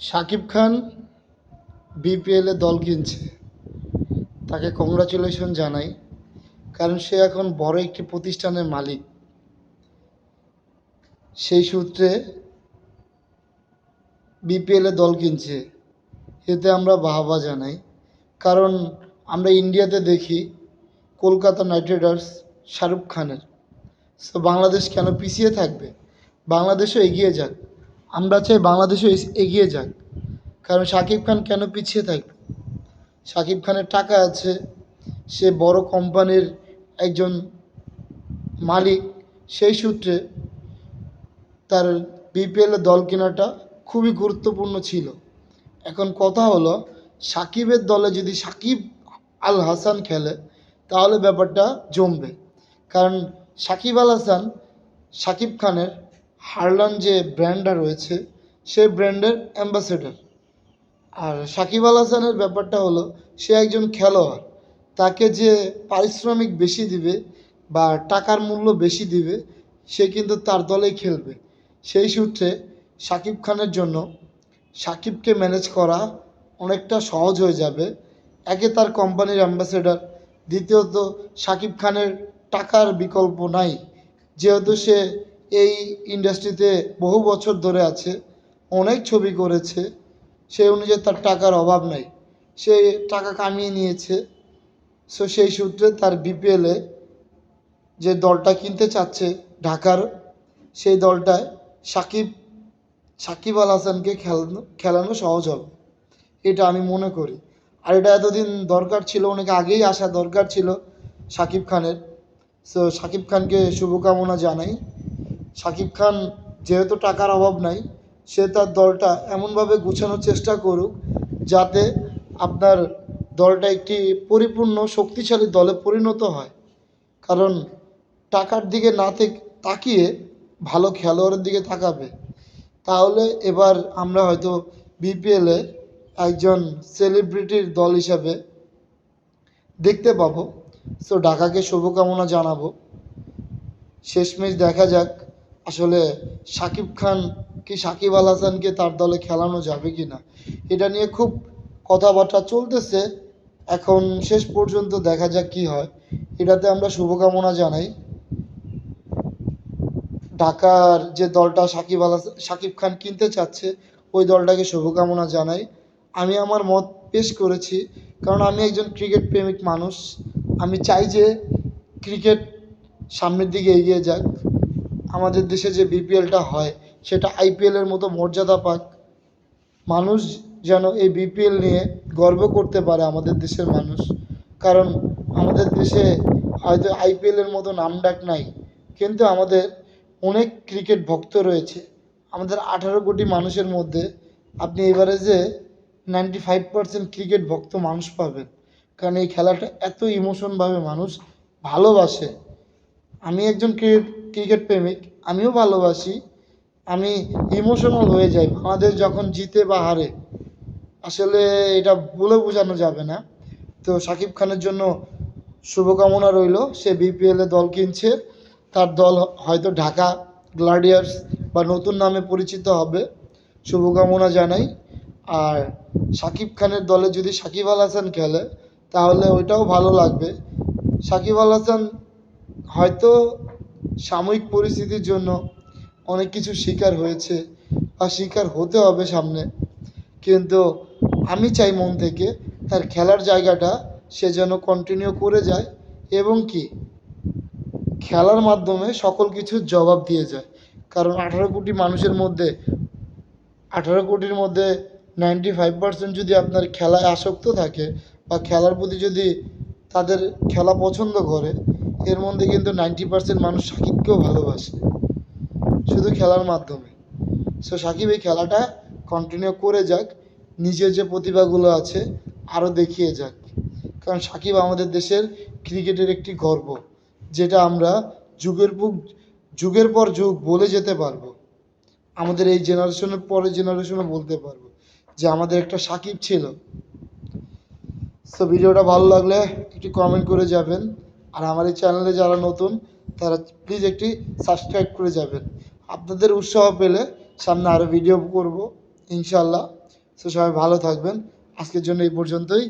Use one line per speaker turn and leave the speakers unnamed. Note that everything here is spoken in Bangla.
শাকিব খান বিপিএলে দল কিনছে। তাকে কংগ্রাচুলেশন জানাই, কারণ সে এখন বড় একটি প্রতিষ্ঠানের মালিক। সেই সূত্রে বিপিএলে দল কিনছে। এতে আমরা বাহবা জানাই, কারণ আমরা ইন্ডিয়াতে দেখি কলকাতা নাইট রাইডার্স শাহরুখ খানের। সো বাংলাদেশ কেন পিছিয়ে থাকবে? বাংলাদেশও এগিয়ে যাক। আমরা চাই বাংলাদেশও এগিয়ে যাক। কারণ শাকিব খান কেন পিছিয়ে থাকবে? শাকিব খানের টাকা আছে, সে বড় কোম্পানির একজন মালিক, সেই সূত্রে তার বিপিএলে দল কেনাটা খুবই গুরুত্বপূর্ণ ছিল। এখন কথা হলো সাকিবের দলে যদি সাকিব আল হাসান খেলে, তাহলে ব্যাপারটা জমবে। কারণ সাকিব আল হাসান সাকিব খানের হারলান যে ব্র্যান্ডটা রয়েছে, সেই ব্র্যান্ডের অ্যাম্বাসেডর। আর সাকিব আল হাসানের ব্যাপারটা হলো, সে একজন খেলোয়াড়। তাকে যে পারিশ্রমিক বেশি দিবে বা টাকার মূল্য বেশি দিবে, সে কিন্তু তার দলেই খেলবে। সেই সূত্রে সাকিব খানের জন্য সাকিবকে ম্যানেজ করা অনেকটা সহজ হয়ে যাবে। একে তার কোম্পানির অ্যাম্বাসেডার, দ্বিতীয়ত সাকিব খানের টাকার বিকল্প নাই। যেহেতু সে এই ইন্ডাস্ট্রিতে বহু বছর ধরে আছে, অনেক ছবি করেছে সেই অনুযায়ী তার টাকার অভাব নাই। সে টাকা কামিয়ে নিয়েছে সো সেই সূত্রে তার বিপিএলে যে দলটা কিনতে চাচ্ছে ঢাকার, সেই দলটায় সাকিব সাকিব আল হাসানকে খেলানো খেলানো সহজ হবে, এটা আমি মনে করি। আর এটা এতদিন দরকার ছিল, অনেক আগেই আসা দরকার ছিল সাকিব খানের। সো সাকিব খানকে শুভকামনা জানাই। সাকিব খান যেহেতু টাকার অভাব নাই, সে তার দলটা এমনভাবে গুছানোর চেষ্টা করুক যাতে আপনার দলটা একটি পরিপূর্ণ শক্তিশালী দলে পরিণত হয়। কারণ টাকার দিকে না তাকিয়ে ভালো খেলোয়াড়ের দিকে তাকাবে। তাহলে এবার আমরা হয়তো বিপিএলে একজন সেলিব্রিটির দল হিসাবে দেখতে পাবো। সো ঢাকাকে শুভকামনা জানাব। শেষমেশ দেখা যাক আসলে সাকিব খান কি সাকিব আল হাসানকে তার দলে খেলানো যাবে কি না এটা নিয়ে খুব কথাবার্তা চলতেছে। এখন শেষ পর্যন্ত দেখা যাক কি হয়। এটাতে আমরা শুভকামনা জানাই। ঢাকার যে দলটা সাকিব আল সাকিব খান কিনতে চাচ্ছে, ওই দলটাকে শুভকামনা জানাই। আমি আমার মত পেশ করেছি, কারণ আমি একজন ক্রিকেট প্রেমিক মানুষ। আমি চাই যে ক্রিকেট সামনের দিকে এগিয়ে যাক। আমাদের দেশে যে বিপিএলটা হয়, সেটা আইপিএলের মতো মর্যাদা পাক। মানুষ যেন এই বিপিএল নিয়ে গর্ব করতে পারে আমাদের দেশের মানুষ। কারণ আমাদের দেশে হয়তো আইপিএলের মতো নামডাক নাই, কিন্তু আমাদের অনেক ক্রিকেট ভক্ত রয়েছে। আমাদের আঠারো কোটি মানুষের মধ্যে আপনি এবারে যে নাইনটি ফাইভ পার্সেন্ট ক্রিকেট ভক্ত মানুষ পাবেন। কারণ এই খেলাটা এত ইমোশনভাবে মানুষ ভালোবাসে। আমি একজন ক্রিকেট ক্রিকেট প্রেমিক, আমিও ভালোবাসি। আমি ইমোশনাল হয়ে যাই। বাংলাদেশ যখন জিতে বা হারে, আসলে এটা বলে বোঝানো যাবে না। তো সাকিব খানের জন্য শুভকামনা রইল। সে বিপিএলে দল কিনছে। তার দল হয়তো ঢাকা গ্লাডিয়ার্স বা নতুন নামে পরিচিত হবে। শুভকামনা জানাই। আর সাকিব খানের দলে যদি সাকিব আল হাসান খেলে, তাহলে ওইটাও ভালো লাগবে। সাকিব আল হাসান হয়তো সাময়িক পরিস্থিতির জন্য অনেক কিছু শিকার হয়েছে বা শিকার হতে হবে সামনে। কিন্তু আমি চাই মন থেকে তার খেলার জায়গাটা সে যেন কন্টিনিউ করে যায় এবং কি খেলার মাধ্যমে সকল কিছুর জবাব দিয়ে যায়। কারণ আঠারো কোটি মানুষের মধ্যে, আঠারো কোটির মধ্যে নাইনটি ফাইভ পার্সেন্ট যদি আপনার খেলায় আসক্ত থাকে বা খেলার প্রতি যদি তাদের খেলা পছন্দ করে এর মধ্যে কিন্তু নাইনটি পার্সেন্ট মানুষ সাকিবকেও ভালোবাসে। শুধু খেলার মাধ্যমে। সো সাকিব এই খেলাটা কন্টিনিউ করে যাক, নিজের যে প্রতিভাগুলো আছে আরও দেখিয়ে যাক। কারণ সাকিব আমাদের দেশের ক্রিকেটের একটি গর্ব, যেটা আমরা যুগের পর যুগের পর যুগ বলে যেতে পারব। আমাদের এই জেনারেশনের পরের জেনারেশনও বলতে পারব যে আমাদের একটা সাকিব ছিল। সো ভিডিওটা ভালো লাগলে একটি কমেন্ট করে যাবেন। আর আমার এই চ্যানেলে যারা নতুন, তারা প্লিজ একটি সাবস্ক্রাইব করে যাবেন। আপনাদের উৎসাহ পেলে সামনে আরও ভিডিও করব ইনশাল্লাহ তো সবাই ভালো থাকবেন। আজকের জন্য এই পর্যন্তই।